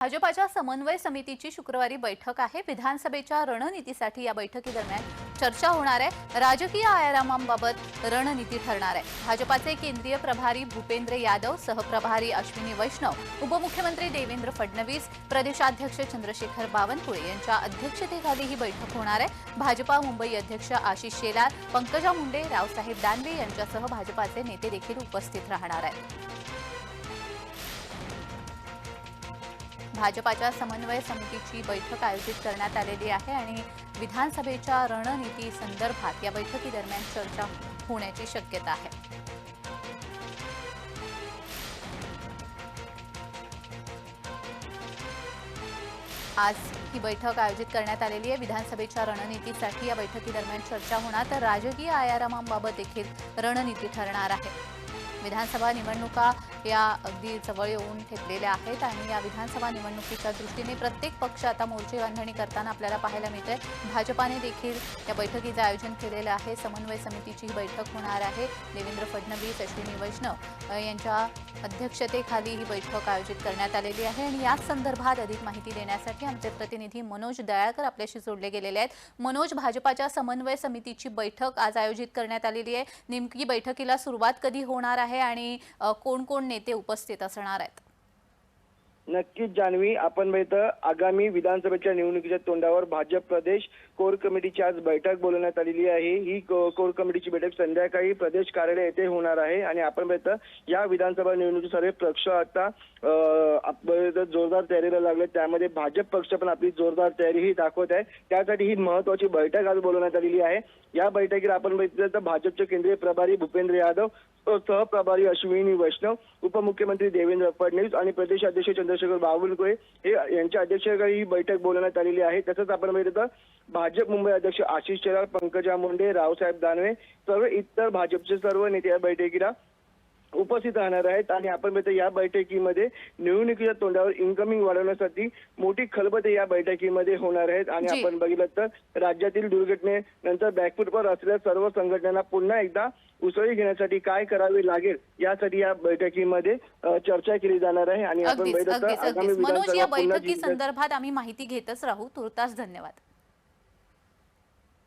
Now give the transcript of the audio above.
भाजपाच्या समन्वय समितीची शुक्रवारी बैठक आहे. विधानसभेच्या रणनीतीसाठी या बैठकीदरम्यान चर्चा होणार आहे. राजकीय आयारामांबाबत रणनीती ठरणार आहे. भाजपाचे केंद्रीय प्रभारी भूपेंद्र यादव सहप्रभारी अश्विनी वैष्णव उपमुख्यमंत्री देवेंद्र फडणवीस प्रदेशाध्यक्ष चंद्रशेखर बावनकुळे यांच्या अध्यक्षतेखाली ही बैठक होणार आहे. भाजपा मुंबई अध्यक्ष आशिष शेलार पंकजा मुंडे रावसाहेब दानवे यांच्यासह भाजपाचे नेते देखील उपस्थित राहणार आहेत. भाजपाच्या समन्वय समितीची बैठक आयोजित करण्यात आलेली आहे आणि विधानसभेच्या रणनीती संदर्भात या बैठकीदरम्यान चर्चा होण्याची शक्यता आहे. आज ही बैठक आयोजित करण्यात आलेली आहे. विधानसभेच्या रणनीतीसाठी या बैठकीदरम्यान चर्चा होणार तर राजकीय आयारामांबाबत देखील रणनीती ठरणार आहे. विधानसभा निवडणुका या अगदी जवळ येऊन ठेपलेल्या आहेत आणि या विधानसभा निवडणुकीच्या दृष्टीने प्रत्येक पक्ष आता मोर्चे बांधणी करताना आपल्याला पाहायला मिळते भाजपाने देखील या बैठकीचं आयोजन केलेलं आहे. समन्वय समितीची ही बैठक होणार आहे. देवेंद्र फडणवीस अश्विनी वैष्णव यांच्या अध्यक्षतेखाली ही बैठक आयोजित करण्यात आलेली आहे. आणि याच संदर्भात अधिक माहिती देण्यासाठी आमचे प्रतिनिधी मनोज दयाळकर आपल्याशी जोडले गेलेले आहेत. मनोज भाजपाच्या समन्वय समितीची बैठक आज आयोजित करण्यात आलेली आहे. नेमकी बैठकीला सुरुवात कधी होणार आहे आणि कोण कोण नेते उपस्थित असणार आहेत. नक्कीच जान्हवी. आपण इथं आगामी विधानसभेच्या निवडणुकीच्या तोंडावर भाजप प्रदेश कोर कमिटीची आज बैठक बोलवण्यात आलेली आहे. ही कोर कमिटीची बैठक संध्याकाळी प्रदेश कार्यालय येथे होणार आहे आणि आपण इथं या विधानसभा निवडणुकीचे सर्व पक्ष आता जोरदार तयारीला लागले त्यामध्ये भाजप पक्ष पण आपली जोरदार तयारी ही दाखवत आहे. त्यासाठी ही महत्वाची बैठक आज बोलवण्यात आलेली आहे. या बैठकीला आपण बघितलं तर भाजपचे केंद्रीय प्रभारी भूपेंद्र यादव सहप्रभारी अश्विनी वैष्णव उपमुख्यमंत्री देवेंद्र फडणवीस आणि प्रदेश अध्यक्ष चंद्र चंद्रशेखर बावनकुळे हे यांच्या अध्यक्षतेखाली ही बैठक बोलवण्यात आलेली आहे. तसंच आपण बघितलं तर भाजप मुंबई अध्यक्ष आशिष शेलार पंकजा मुंडे रावसाहेब दानवे सर्व इतर भाजपचे सर्व नेते या बैठकीला उपस्थित राहणार आहेत आणि आपण बघतो या बैठकीमध्ये निवडणुकीच्या तोंडावर इन्कमिंग वाढवण्यासाठी मोठी खलबत या बैठकीमध्ये होणार आहेत. आणि. आपण बघितलं तर राज्यातील दुर्घटनेनंतर बॅकफुटवर असलेल्या सर्व संघटनांना पुन्हा एकदा उसळी घेण्यासाठी काय करावे लागेल यासाठी या बैठकीमध्ये चर्चा केली जाणार आहे. आणि आपण आगामी बैठकी जिंकण्यासाठी- संदर्भात आम्ही माहिती घेतच राहू. तुर्तास धन्यवाद.